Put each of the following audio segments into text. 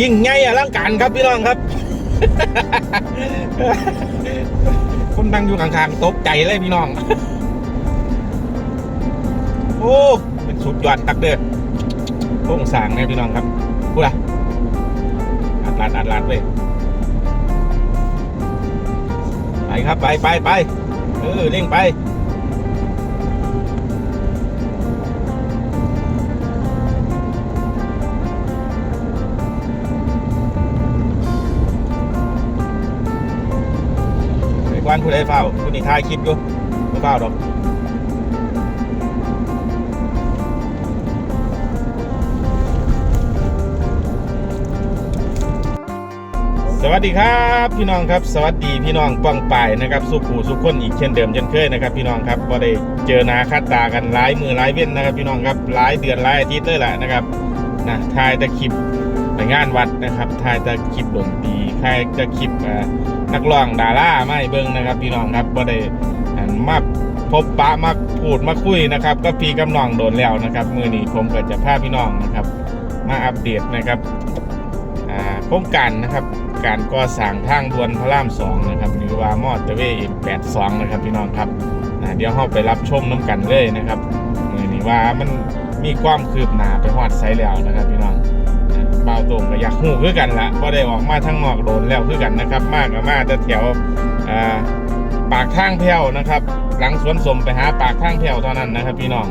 ยิ่งใหญ่อลังการครับพี่น้องครับคนนั่งอยู่ข้างๆตกใจเลยพี่น้อง โอ้เป็นสุดยอดตักเด้อโค้งสางเนี่ยพี่น้องครับพูดอะอัดลาดอัดลาดเลยไปครับไปไปไปเออเร่งไป ไอ้กวนผู้เฝ้าผู้นี้ทายคลิปอยู่บ่เฝ้าดอกสวัสดีครับพี่น้องครับ สวัสดีพี่น้องป้องป่ายนะครับสุขูสุขคนอีกเช่นเดิมเช่นเคยนะครับ พี่น้องครับก็ได้เจอหนาคัดตากันหลายมือหลายเว้นนะครับ พี่น้องครับหลายเดือนหลายอาทิตย์เลยแหละนะครับนะทายแตะคลิปไปงานวัดนะครับทายแตะคลิปดนตรี ทายแตะคลิปนักร้องดาราไม่เบิ่งนะครับ พี่น้องครับก็ได้อันมาพบปะมาพูดมาคุยนะครับ ก็พี่กำนองโดนแล้วนะครับ มือนี้ผมก็จะพาพี่น้องนะครับ มาอัปเดตนะครับอ่าโครงการนะครับ การก่อสร้างทางด่วนพระรามสองนะครับหรือว่ามอเตอร์เวย์แปดสองนะครับ พี่น้องครับเดี๋ยวเราไปรับชมน้ำกันเลยนะครับมือนี้ว่ามันมีความคืบหน้าไปฮอดไซแล้วนะครับ พี่น้อง บาวตรงก็อยากหูคือกันละพอได้ออกมาทั้งนอกโดนแล้วคือกันนะครับ มากกับมาแต่แถวปากทางแถวนะครับ หลังสวนสมไปหาปากทางแถวเท่านั้นนะครับ พี่น้อง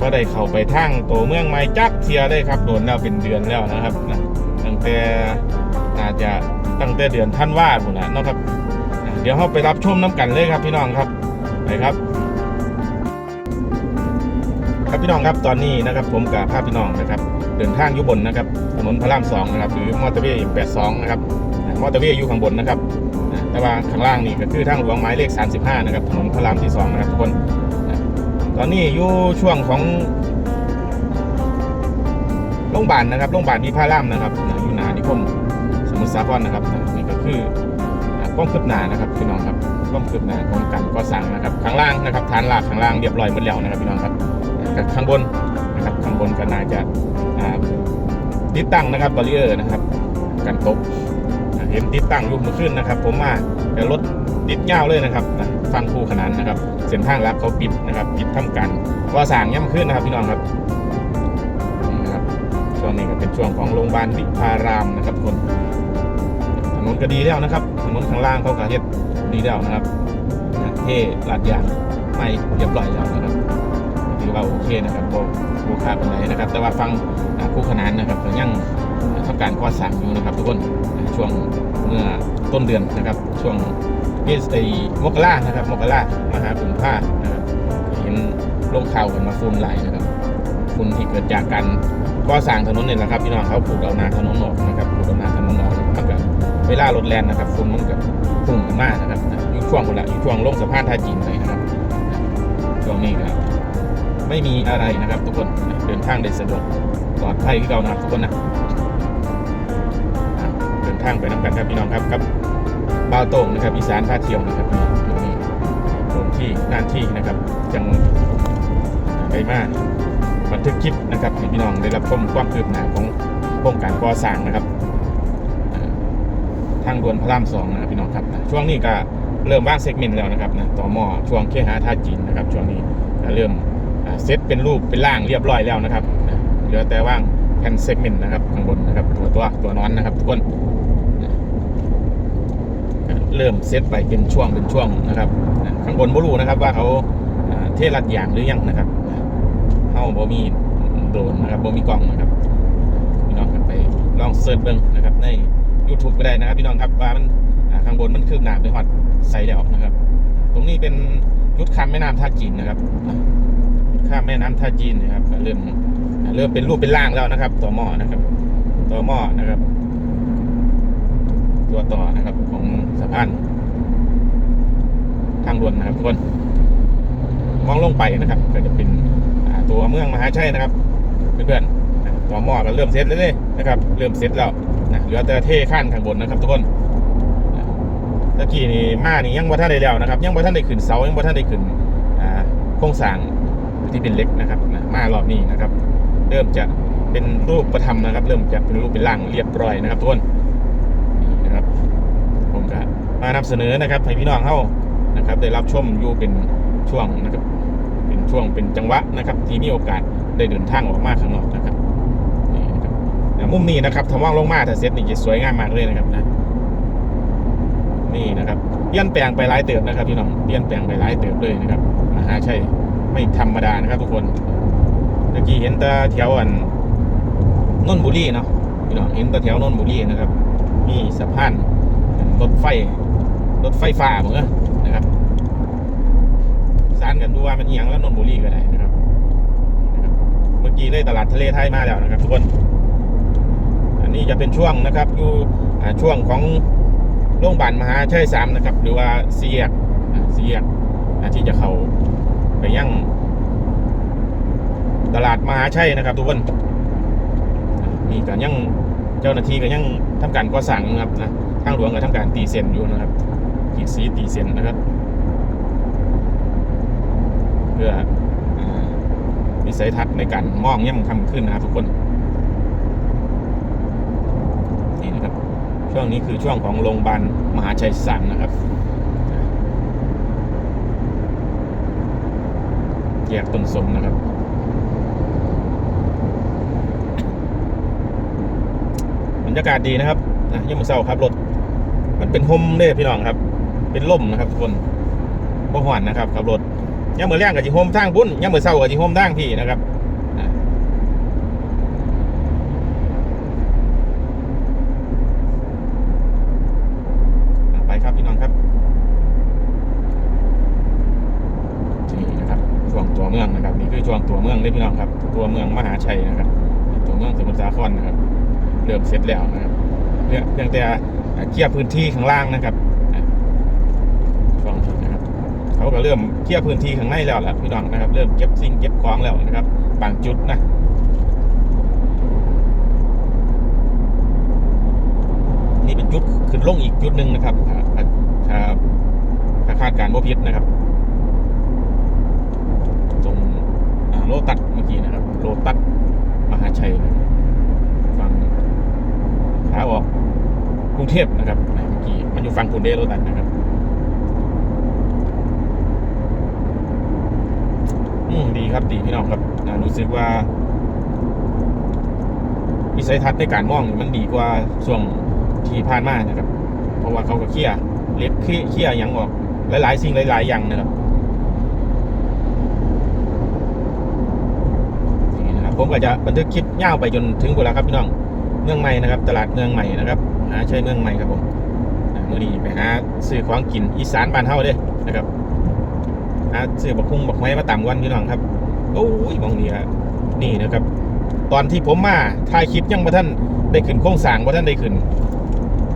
ก็ได้เข้าไปทางตัวเมืองไม้จักเทียเลยครับโดนแล้วเป็นเดือนแล้วนะครับนะตั้งแต่อาจจะตั้งแต่เดือนท่านว่าพุ่นนะนะครับอะเดี๋ยวเราไปรับชมน้ำกันเลยครับ พี่น้องครับไปครับครับพี่น้องครับตอนนี้นะครับผมกับภาพพี่น้องนะครับ เดินทางอยู่บนนะครับ ถนนพระรามสองนะครับหรือมอเตอร์เวย์แปดสองนะครับมอเตอร์เวย์อยู่ข้างบนนะครับ แต่ว่าข้างล่างนี่ก็คือทางหลวงหมายเลข 35 นะครับ ถนนพระรามที่สองนะครับทุกคน ตอนนี้อยู่ช่วงของโรงพยาบาลนะครับโรงพยาบาลมีพารามนะครับอยู่หนานิคมสมุทรสาครนะครับนี่ก็คืออ่าความคืบหน้านะครับพี่น้องครับความคืบหน้าของการก่อสร้างนะครับข้างล่างนะครับฐานรากข้างล่างเรียบร้อยหมดแล้วนะครับพี่น้องครับข้างบนนะครับข้างบนก็น่าจะาติดตั้งนะครับบารีเออร์นะครับ กันตกเห็นติดตั้งยู่เมื่อคืนนะครับ ผมมาแต่รถติดยาวเลยนะครับฟังคู่ขนานนะครับ เส้นทางลัดเขาปิดนะครับปิดทำการก่อสร้างย่ำขึ้นนะครับพี่น้องครับนี่นะครับช่วงนี้ก็เป็นช่วงของโรงพยาบาลวิภารามนะครับคนถนนก็ดีแล้วนะครับถนนข้างล่างเขาก็เฮ็ดดีแล้วนะครับเท่ลาดยางไม่เรียบร้อยแล้วนะครับ ถือว่าโอเคนะครับโบโบคาเป็นไรนะครับ แต่ว่าฟังคู่ขนานนะครับยังทำการก่อสร้างอยู่นะครับทุกคนช่วงเมื่อต้นเดือนนะครับ ช่วงเมษายมกรานะครับมกรามหากุมภานะครับเห็นลงข่าวกันมาฝุ่นไหลนะครับฝุ่นที่เกิดจากการก่อสร้างถนนเนี่ยแหละครับพี่น้องเขาปลูกเอานาถนนออกนะครับปลูกเอานาถนนออกมันก็เวลารถแล่นนะครับฝุ่นมันก็พุ่งมากนะครับอยู่ช่วงคนละอยู่ช่วงลงสะพานท่าจีนเลยนะครับช่วงนี้ก็ ไม่มีอะไรนะครับ ทุกคนเดินทางได้สะดวกปลอดภัยที่เรานะครับทุกคนนะเดินทางไปน้ำกันครับพี่น้องครับกับบ่าวโต่งนะครับอีสานท่าเที่ยวนะครับพี่น้องตรงนี้ตรงที่หน้าที่นะครับจังไปมากบันทึกคลิปนะครับให้พี่น้องได้รับชมความคืบหน้าของโครงการก่อสร้างนะครับทางด่วนพระรามสองนะครับพี่น้องครับช่วงนี้ก็เริ่มว่างเซกเมนต์แล้วนะครับนะต่อหม้อช่วงเคหาท่าจีนนะครับช่วงนี้เริ่ม เซตเป็นรูปเป็นร่างเรียบร้อยแล้วนะครับเหลือแต่ว่างแผ่นเซกเมนต์นะครับข้างบนนะครับตัวตัวตัวนอนนะครับทุกคนเริ่มเซตไปเป็นช่วงเป็นช่วงนะครับข้างบนบรูนะครับว่าเขาเทรัดอย่างหรือยังนะครับเข้าบ่มีโดรนนะครับบ่มีกล้องนะครับพี่น้องกันไปลองเสิร์ชเบิ่งนะครับใน YouTube ก็ได้นะครับ พี่น้องครับว่ามันข้างบนมันคืบหนาไปฮอดไซแล้วนะครับ ตรงนี้เป็นยุดข้ามแม่น้ำท่าจีนนะครับ ข้ามแม่น้ำท่าจีนนะครับเริ่มเริ่มเป็นรูปเป็นร่างแล้วนะครับต่อหม้อนะครับต่อหม้อนะครับ ตัวต่อนะครับของสะพานทางด่วนนะครับทุกคนมองลงไปนะครับ ก็จะเป็นตัวเมืองมหาชัยนะครับเพื่อนๆต่อหม้อก็เริ่มเสร็จเลยนะครับ เริ่มเสร็จแล้วนะเหลือแต่เทขั้นข้างบนนะครับ ทุกคนตะกี้นี่มานี่ยังบ่ท่านได้แล้วนะครับ ยังบ่ท่านได้ขึ้นเสายังบ่ท่านได้ขึ้นโครงสร้าง ที่เป็นเล็กนะครับนะมารอบนี้นะครับ เริ่มจะเป็นรูปประธรรมนะครับ เริ่มจากเป็นรูปเป็นร่างเรียบร้อยนะครับทุกคนนี่นะครับผมก็มานำเสนอนะครับให้พี่น้องเข้านะครับ ได้รับชมอยู่เป็นช่วงนะครับ เป็นช่วงเป็นจังหวะนะครับ ที่มีโอกาสได้เดินทางออกมาข้างนอกนะครับนี่นะครับมุมนี้นะครับถ้ามองลงมาถ้าเซตนี่จะสวยงามมากเลยนะครับนะนี่นะครับเปลี่ยนแปลงไปหลายเติบนะครับพี่น้องเปลี่ยนแปลงไปหลายเติบเลยนะครับมหาชัย ไม่ธรรมดานะครับทุกคนเมื่อกี้เห็นตาแถวอันนนบุรีเนาะพี่น้องเห็นตาแถวนนบุรีนะครับ มีสะพานรถไฟรถไฟฟ้าเหมือนกันนะครับสารกันดูว่ามันเอียงแล้วนนบุรีก็ได้นะครับนะครับ เมื่อกี้เลยตลาดทะเลไทยมาแล้วนะครับ ทุกคน อันนี้จะเป็นช่วงนะครับอยู่ช่วงของโรงพยาบาลมหาชัยสามนะครับ หรือว่าเสียกเสียกที่จะเข้า ไปยัง ตลาดมหาชัยนะครับ ทุกคนอ่านี่ก็ยังเจ้าหน้าที่ก็ยังทำการก่อสร้างนะครับนะทางหลวงก็ทำการตีเส้นอยู่นะครับขีดสีตีเส้นนะครับ เพื่อวิสัยทัศน์ในการมองย่ำคำขึ้นนะครับทุกคนนี่นะครับช่วงนี้คือช่วงของโรงพยาบาลมหาชัยสามนะครับ ยกต้นสมนะครับ บรรยากาศดีนะครับนะยังมือเศร้าครับรถมันเป็นห่มเด้พี่น้องครับ เป็นล่มนะครับทุกคนบ่หวานนะครับขับรถยังมือแรงกับจีโฮมทางบุ้นยังมือเศร้ากับจีโฮมทางพี่นะครับอะอะไปครับพี่น้องครับนี่นะครับช่วงตัวเมืองนะครับ นี่คือช่วงตัว เลยพี่น้องครับ ตัวเมืองมหาชัยนะครับ ตัวเมืองสมุทรสาครนะครับเริ่มเสร็จแล้วนะครับเพียงเพียงแต่เคลียร์พื้นที่ข้างล่างนะครับอะช่วงนี้นะครับ เขาก็เริ่มเคลียร์พื้นที่ข้างในแล้วแหละพี่น้องนะครับ เริ่มเก็บสิ่งเก็บของแล้วนะครับ บางจุดนะนี่เป็นจุดขึ้นลงอีกจุดหนึ่งนะครับถ้าถ้าถ้าคาดการณ์ว่าพิษนะครับ ตรงอ่า โลตัดเมื่อกี้นะครับ โลตัดมหาชัยนะครับฝั่งขาออกกรุงเทพนะครับเมื่อกี้มันอยู่ฝั่งกรุงเทพโลตัดนะครับอืมดีครับดีพี่น้องครับรู้สึกว่าวิสัยทัศน์ในการมองมันดีกว่าช่วงที่ผ่านมานะครับ เพราะว่าเขาก็เคลียร์เล็กเคลียร์ยร์อย่างออกหลาย ๆ สิ่งหลาย ๆ อย่างนะครับนี่นะครับ ผมก็จะบันทึกคลิปยาวไปจนถึงเวลาครับพี่น้องเมืองใหม่นะครับ ตลาดเมืองใหม่นะครับหาใช่เมืองใหม่ครับผมมื่อนี้ไปหาซื้อของกินอีสานบ้านเฮาเด้นะครับหาซื้อบักคุ้งบักไม้มาต่ำวันพี่น้องครับโอ้ยมองนี่ฮะนี่นะครับ ตอนที่ผมมาถ่ายคลิปยังมาท่านได้ขึ้นโครงสางมาท่านได้ขึ้น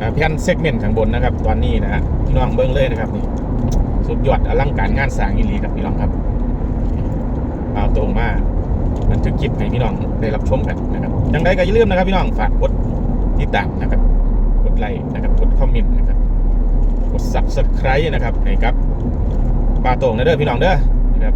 อ่าแผ่นเซกเมนต์ข้างบนนะครับ ตอนนี้นะฮะพี่น้องเบิ้งเลยนะครับนี่สุดยอดอลังการงานสร้างอีหลีครับพี่น้องครับเอาตรงมาก บันทึกคลิปให้พี่น้องได้รับชมกันนะครับยังไงก็อย่าลืมนะครับ พี่น้องฝากกดติดตามนะครับ กดไลค์นะครับกดคอมเมนต์นะครับกด subscribe นะครับให้ครับปลาโต่งนะเด้อพี่น้องเด้อนะครับ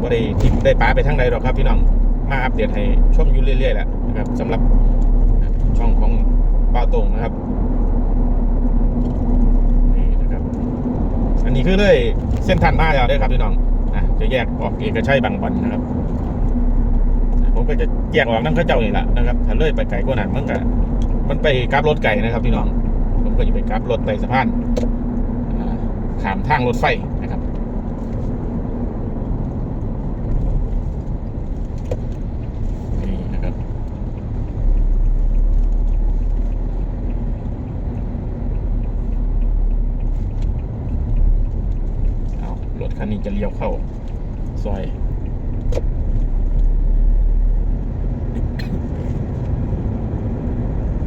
ว่าได้ทิมได้ปลาไปทั้งใดหรอกครับ พี่น้องมาอัปเดตให้ชมอยู่เรื่อยๆแหละนะครับสำหรับช่องของปลาโต่งนะครับนี่นะครับ อันนี้คือเลยเส้นทางมาแล้วเด้อครับพี่น้อง จะแยกออกเอกชัยบางบอนนะครับ ผมก็จะแยกออกนั่งข้าเจ้านี่แหละนะครับถ้าเลื่อยไปไกลกว่านั้นมันก็มันไปกราบรถไก่นะครับพี่น้องผมก็จะไปกราบรถไต่สะพานอ่าขามทางรถไฟนะครับนี่นะครับเอารถคันนี้จะเลี้ยวเข้า ซอย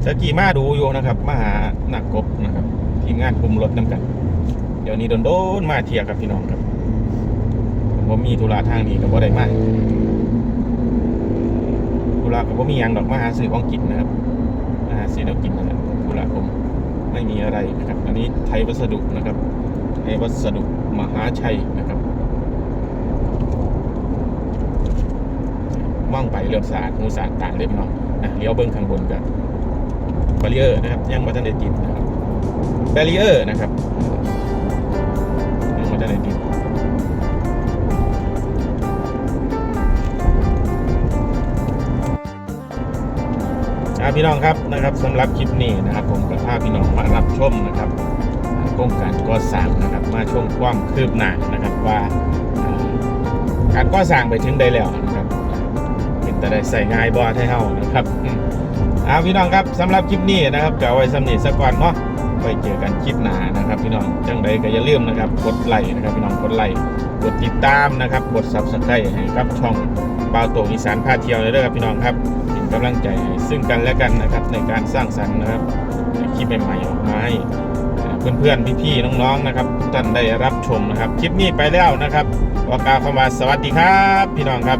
สกีมาดูอยู่นะครับ มาหาหนักกบนะครับทีมงานคุมรถน้ำกัน เดี๋ยวนี้โดนๆมาเทียครับพี่น้องครับผมมีธุระทางนี้กับว่าได้มาธุระกับว่ามีหยังดอกมาหาซื้อของกินนะครับมาหาซื้อแล้วกินนั่นแหละธุระผมไม่มีอะไรนะครับ อันนี้ไทยวัสดุนะครับไทยวัสดุมหาชัยนะครับ มมองไปเริ่มสาดหูสาดตาเลยพี่น้องนะเลี้ยวเบิ้งข้างบนกับบารีเออร์นะครับยังม่ทันได้ติดนะครับแบรีเออร์นะครับยังม่ทันได้ติดครับพี่น้องครับนะครับสำหรับคลิปนี้นะครับผมกับพาพี่น้องมารับชมนะครับโครงการก่อสร้างนะครับมาชมความคืบหน้านะครับว่าอ่าการก่อสร้างไปถึงใดแล้ว นะครับเป็นแต่ได้ใส่ง่ายบ่ให้เฮานะครับอืมอ่าพี่น้องครับสำหรับคลิปนี้นะครับก็เอาไว้สำนีสักก่อนเนาะไปเจอกันคลิปหน้านะครับ พี่น้องจังใดก็อย่าลืมนะครับกดไลค์นะครับพี่น้องกดไลค์กดติดตามนะครับกด subscribe ให้กับช่องบ่าวโตงอีสานพาเที่ยวเลยเด้อครับพี่น้องครับเป็นกำลังใจให้ซึ่งกันและกันนะครับในการสร้างสรรค์นะครับคลิปใหม่ๆออกมาให้เพื่อนๆพี่ๆน้องๆนะครับทุกท่านได้รับชมนะครับ คลิปนี้ไปแล้วนะครับขอกล่าวคำว่าสวัสดีครับ พี่น้องครับ